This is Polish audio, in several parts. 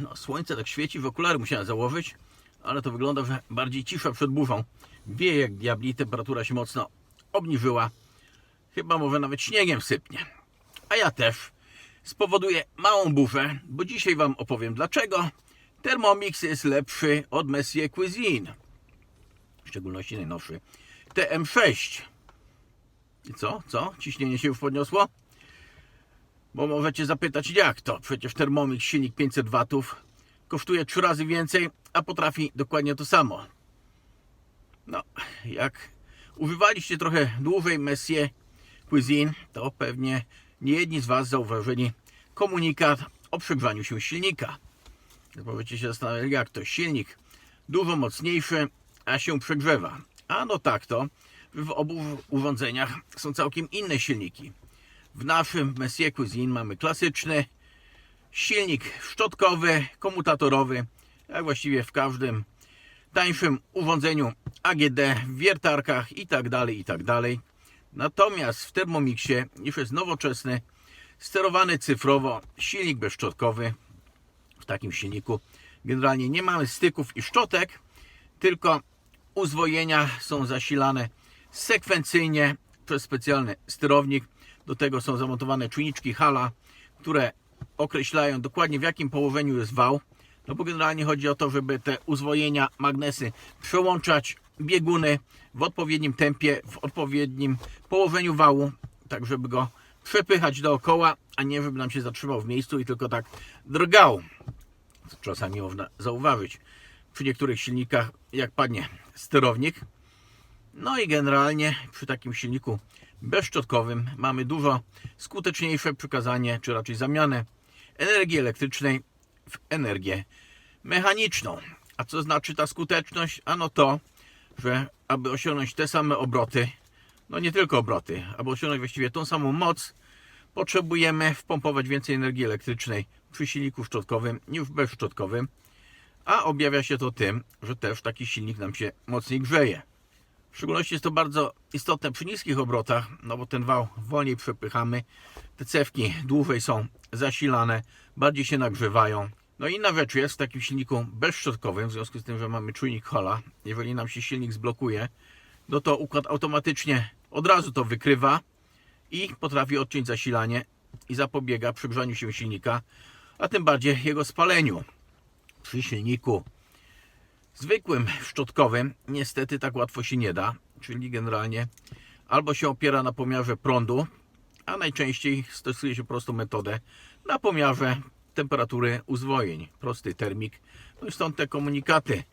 No, słońce tak świeci, w okulary musiałem założyć, ale to wygląda, że bardziej cisza przed burzą. Wieje jak diabli, temperatura się mocno obniżyła. Chyba może nawet śniegiem sypnie. A ja też spowoduję małą burzę, bo dzisiaj Wam opowiem dlaczego Thermomix jest lepszy od Messier Cuisine. W szczególności najnowszy TM6. I co? Co? Ciśnienie się już podniosło? Bo możecie zapytać jak to? Przecież Thermomix silnik 500 watów kosztuje 3 razy więcej, a potrafi dokładnie to samo. No, jak używaliście trochę dłużej Messier Cuisine, to pewnie nie jedni z Was zauważyli komunikat o przegrzaniu się silnika. Możecie się zastanawiać, jak to silnik dużo mocniejszy, a się przegrzewa. A no tak to, w obu urządzeniach są całkiem inne silniki. W naszym Messier Cuisine mamy klasyczny silnik szczotkowy, komutatorowy, jak właściwie w każdym tańszym urządzeniu AGD, w wiertarkach i tak dalej, i tak. Natomiast w Thermomixie już jest nowoczesny, sterowany cyfrowo silnik bezszczotkowy. W takim silniku generalnie nie mamy styków i szczotek, tylko uzwojenia są zasilane sekwencyjnie przez specjalny sterownik. Do tego są zamontowane czujniczki hala, które określają dokładnie w jakim położeniu jest wał. No bo generalnie chodzi o to, żeby te uzwojenia, magnesy przełączać bieguny w odpowiednim tempie, w odpowiednim położeniu wału, tak żeby go przepychać dookoła, a nie żeby nam się zatrzymał w miejscu i tylko tak drgał. Co czasami można zauważyć przy niektórych silnikach, jak padnie sterownik. No i generalnie przy takim silniku bezszczotkowym mamy dużo skuteczniejsze przekazanie, czy raczej zamianę energii elektrycznej w energię mechaniczną. A co znaczy ta skuteczność? Ano to, że aby osiągnąć te same obroty, no nie tylko obroty, aby osiągnąć właściwie tą samą moc, potrzebujemy wpompować więcej energii elektrycznej przy silniku szczotkowym niż bezszczotkowym, a objawia się to tym, że też taki silnik nam się mocniej grzeje. W szczególności jest to bardzo istotne przy niskich obrotach, no bo ten wał wolniej przepychamy, te cewki dłużej są zasilane, bardziej się nagrzewają. No i inna rzecz jest w takim silniku bezszczotkowym, w związku z tym, że mamy czujnik Hola, jeżeli nam się silnik zblokuje, no to układ automatycznie od razu to wykrywa i potrafi odciąć zasilanie i zapobiega przygrzaniu się silnika, a tym bardziej jego spaleniu. Przy silniku zwykłym szczotkowym niestety tak łatwo się nie da, czyli generalnie albo się opiera na pomiarze prądu, a najczęściej stosuje się prostą metodę na pomiarze temperatury uzwojeń, prosty termik. No i stąd te komunikaty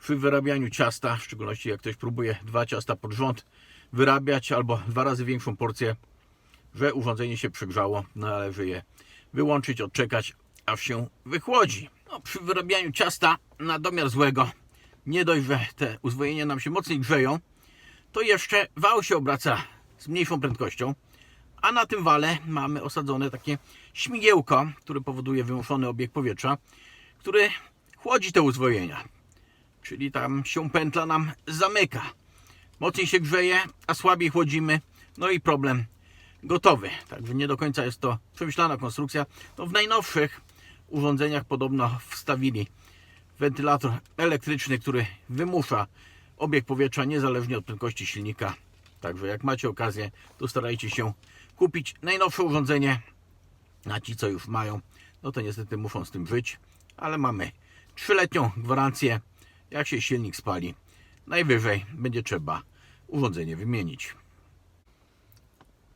przy wyrabianiu ciasta, w szczególności jak ktoś próbuje dwa ciasta pod rząd wyrabiać albo dwa razy większą porcję, że urządzenie się przegrzało, należy je wyłączyć, odczekać, aż się wychłodzi. No, przy wyrabianiu ciasta na domiar złego, nie dość, że te uzwojenia nam się mocniej grzeją, to jeszcze wał się obraca z mniejszą prędkością, a na tym wale mamy osadzone takie śmigiełko, które powoduje wymuszony obieg powietrza, który chłodzi te uzwojenia. Czyli tam się pętla nam zamyka. Mocniej się grzeje, a słabiej chłodzimy. No i problem gotowy. Także nie do końca jest to przemyślana konstrukcja. No w najnowszych urządzeniach podobno wstawili wentylator elektryczny, który wymusza obieg powietrza niezależnie od prędkości silnika. Także jak macie okazję, to starajcie się kupić najnowsze urządzenie. A ci, co już mają, no to niestety muszą z tym żyć. Ale mamy trzyletnią gwarancję. Jak się silnik spali, najwyżej będzie trzeba urządzenie wymienić.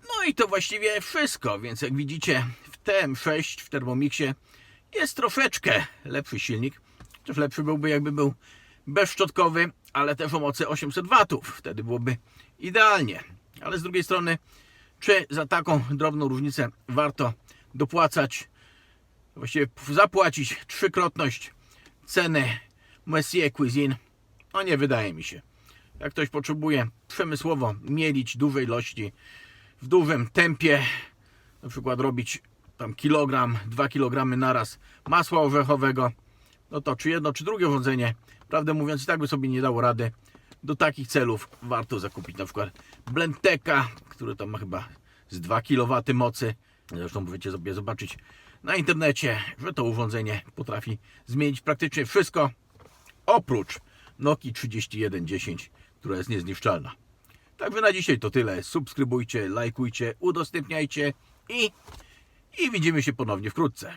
No i to właściwie wszystko, więc jak widzicie w TM6 w Thermomixie jest troszeczkę lepszy silnik. Też lepszy byłby jakby był bezszczotkowy, ale też o mocy 800 watów. Wtedy byłoby idealnie. Ale z drugiej strony, czy za taką drobną różnicę warto dopłacać, właściwie zapłacić trzykrotność ceny Messier Cuisine? No nie wydaje mi się. Jak ktoś potrzebuje przemysłowo mielić duże ilości w dużym tempie, na przykład robić tam kilogram, dwa kilogramy naraz masła orzechowego, no to czy jedno, czy drugie urządzenie, prawdę mówiąc, i tak by sobie nie dało rady. Do takich celów warto zakupić na przykład Blenteka, który tam ma chyba z 2 kW mocy. Zresztą możecie sobie zobaczyć na internecie, że to urządzenie potrafi zmienić praktycznie wszystko oprócz Noki 3110, która jest niezniszczalna. Także na dzisiaj to tyle. Subskrybujcie, lajkujcie, udostępniajcie i, i widzimy się ponownie wkrótce.